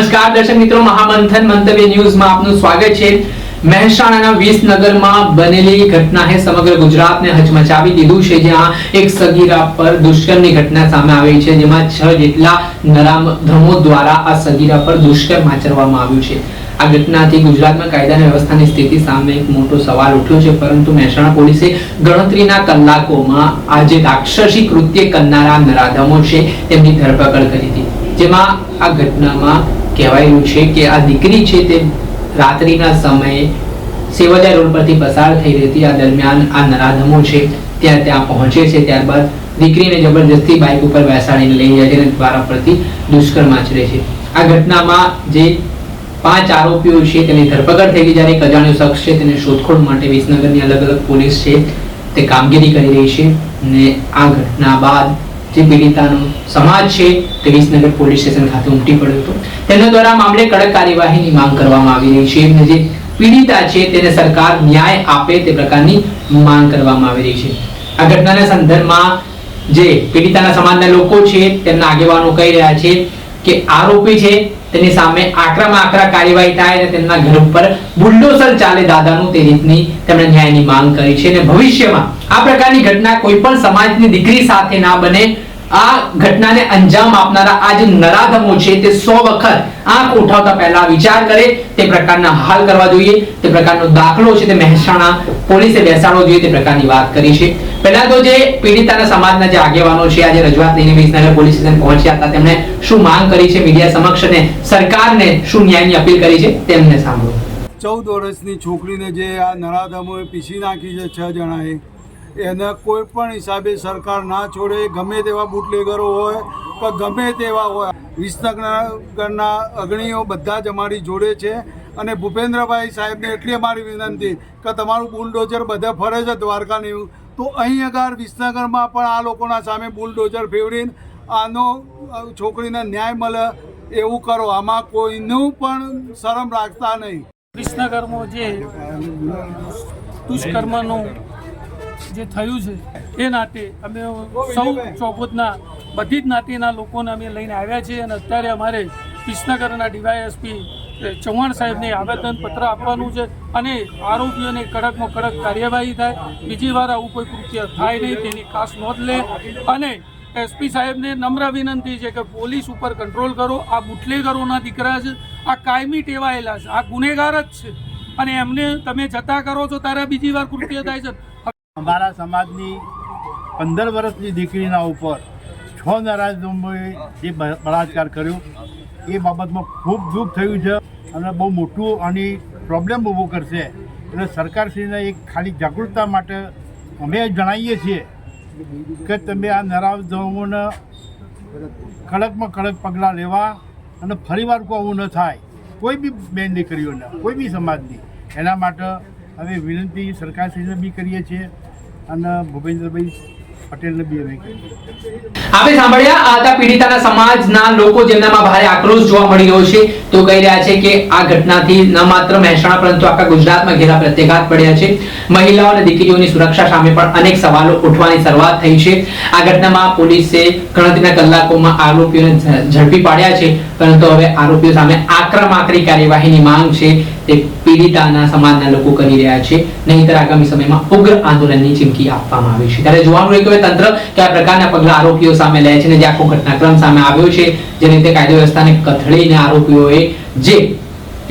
નમસ્કાર, દર્શક મિત્રો, મહામંથન મંતવ્ય ન્યૂઝમાં આપનું સ્વાગત છે. મહેસાણાના વિસનગરમાં બનેલી ઘટનાએ સમગ્ર ગુજરાતને હચમચાવી દીધું છે, જ્યાં એક સગીરા પર દુષ્કર્મની ઘટના સામે આવી છે, જેમાં છ જેટલા નરાધમો દ્વારા આ સગીરા પર દુષ્કર્મ આચરવામાં આવ્યું છે. આ ઘટનાથી ગુજરાતમાં કાયદા વ્યવસ્થાની સ્થિતિ સામે એક મોટો સવાલ ઉઠ્યો છે, પરંતુ મહેસાણા પોલીસે ગણતરીના કલાકોમાં આ જે રાક્ષસી કૃત્ય કરનારા નરાધમો છે, તેમની ધરપકડ કરી હતી. જેમાં આ ઘટનામાં કહેવાયું છે કે આ દીકરી છે તે રાત્રિના સમયે સેવાદાર રોડ પરથી પસાર થઈ રહી આ દરમિયાન આ નરાધમો છે, ત્યાં ત્યાં પહોંચે છે. ત્યારબાદ દીકરીને જબરજસ્તી બાઇક ઉપર બેસાડીને લઈ જાય છે અને દ્વારા પરથી દુષ્કર્મ આચરે છે. આ ઘટનામાં જે પાંચ આરોપીઓ છે તેની ધરપકડ થઈ ગઈ જ્યારે એક અજાણ્યો શખ્સ છે તેને શોધખોળ માટે વિસનગરની અલગ અલગ પોલીસ છે તે કામગીરી કરી રહી છે અને આ ઘટના બાદ જે પીડિતાનો સમાજ છે તે વિસનગર પોલીસ સ્ટેશન ખાતે ઉમટી પડ્યો હતો. તેના દ્વારા મામલે કડક કાર્યવાહીની માંગ કરવામાં આવી રહી છે. અને જે પીડિતા છે તેને સરકાર ન્યાય આપે તે પ્રકારની માંગ કરવામાં આવી રહી છે. આ ઘટનાના સંદર્ભમાં જે પીડિતાના સમાજના લોકો છે તેમના આગેવાનો કહી રહ્યા છે કે આરોપી છે તેની સામે આકરામાં આકરા કાર્યવાહી થાય અને તેમના ઘર ઉપર બુલડોઝર ચાલે દાદાનું તે રીતની તેમણે ન્યાયની માંગ કરી છે અને ભવિષ્યમાં આ પ્રકારની ઘટના કોઈ પણ સમાજની દીકરી સાથે ના બને. આ ઘટનાને અંજામ આપનારા આ જે નરાધમો છે તે સો વખત આંખ ઉઠાવતા પહેલા વિચાર કરે, તે પ્રકારના હાલ કરવા જોઈએ, તે પ્રકારનો દાખલો છે તે મહેસાણા પોલીસે બેસાડવો જોઈએ તે પ્રકારની વાત કરી છે. પહેલા તો જે પીડિતાના સમાજના જે આગેવાનો છે, આજે રજૂઆત લઈને વિસનગર પોલીસ સ્ટેશન પહોંચ્યા હતા, તેમણે શું માંગ કરી છે મીડિયા સમક્ષ અને સરકારને શું ન્યાયની અપીલ કરી છે, તેમને સાંભળો. ચૌદ વર્ષની છોકરીને જે આ નરાધમોએ પીસી નાખી છે છ જણાએ, એને કોઈ પણ હિસાબે સરકાર ના છોડે, ગમે તેવા બુટલેગરો હોય કે ગમે તેવા હોય, વિસનગરના અગ્રણીઓ બધા જ અમારી જોડે છે અને ભૂપેન્દ્રભાઈ સાહેબને એટલી અમારી વિનંતી કે તમારું બુલડોઝર બધે ફરે છે દ્વારકાની તો અહીં આગળ વિસનગરમાં પણ આ લોકોના સામે બુલડોઝર ફેવરીને. આનો છોકરીને ન્યાય મળે એવું કરો. આમાં કોઈનું પણ શરમ રાખતા નહીં. વિસનગરમાં જે દુષ્કર્મનું જે થયું છે, એ નાતે અમે સૌ ચોપોતના બધી જ નાતીના લોકોને અમે લઈને આવ્યા છીએ અને અત્યારે અમારે વિસનગરના ડીવાયએસપી ચૌહાણ સાહેબને આવેદનપત્ર આપવાનું છે અને આરોપીઓને કડકમાં કડક કાર્યવાહી થાય. બીજી વાર આવું કોઈ કૃત્ય થાય નહીં, તેની ખાસ નોંધ લે. અને એસપી સાહેબને નમ્ર વિનંતી છે કે પોલીસ ઉપર કંટ્રોલ કરો. આ બુટલેગરોના દીકરા છે. આ કાયમી ટેવાયેલા છે. આ ગુનેગાર જ છે. અને એમને તમે જતા કરો છો ત્યારે બીજી વાર કૃત્ય થાય છે. અમારા સમાજની પંદર વર્ષની દીકરીના ઉપર છ નરાજોએ જે બળાત્કાર કર્યો, એ બાબતમાં ખૂબ દુઃખ થયું છે. અને બહુ મોટું આની પ્રોબ્લેમ ઊભો કરશે. એટલે સરકારશ્રીને એક ખાલી જાગૃતતા માટે અમે જણાવીએ છીએ કે તમે આ નરાધમોને કડકમાં કડક પગલાં લેવા અને ફરીવાર કોઈ આવું ન થાય. કોઈ બી બેન દીકરીઓને, કોઈ બી સમાજની. એના માટે અમે વિનંતી સરકારશ્રીને બી કરીએ છીએ અને ભૂપેન્દ્રભાઈ આપણે સાંભળ્યા? આ પીડિતાના સમાજના લોકો જેમનામાં ભારે આક્રોશ જોવા મળી રહ્યો છે. તો કહી રહ્યા છે કે આ ઘટનાથી ન માત્ર મહેસાણા, પરંતુ આખા ગુજરાતમાં ઘેરા પ્રત્યાઘાત પડ્યા છે. મહિલાઓ અને દીકરીઓની સુરક્ષા સામે પણ અનેક સવાલો ઉઠવાની શરૂઆત થઈ છે. આ ઘટનામાં પોલીસે ગણતરીના કલાકોમાં આરોપીઓને ઝડપી પાડ્યા છે. પરંતુ હવે આરોપીઓ સામે આક્રમ આકરી કાર્યવાહીની માંગ છે. તે પીડિતાના સમાજના લોકો કરી રહ્યા છે. નહીંતર આગામી સમયમાં ઉગ્ર આંદોલનની ચીમકી આપવામાં આવી છે. ત્યારે જોવાનું રહ્યું કે તંત્ર કયા પ્રકારના પગલા આરોપીઓ સામે લે છે અને જે આખો ઘટનાક્રમ સામે આવ્યો છે, જેને તે કાયદો વ્યવસ્થાને કથળીને આરોપીઓએ જે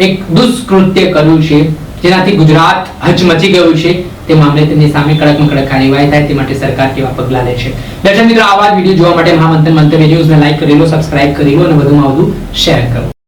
એક દુષ્કૃત્ય કર્યું છે, જેનાથી ગુજરાત હચમચી ગયું છે, તે મામલે તેમની સામે કડકમાં કડક કાર્યવાહી થાય, તે માટે સરકાર કેવા પગલા લે છે. દર્શક મિત્રો, આવા જ વીડિયો જોવા માટે મહામંથન મંતવ્ય ન્યૂઝને લાઈક કરી લો, સબસ્ક્રાઇબ કરી લો અને વધુમાં વધુ શેર કરો.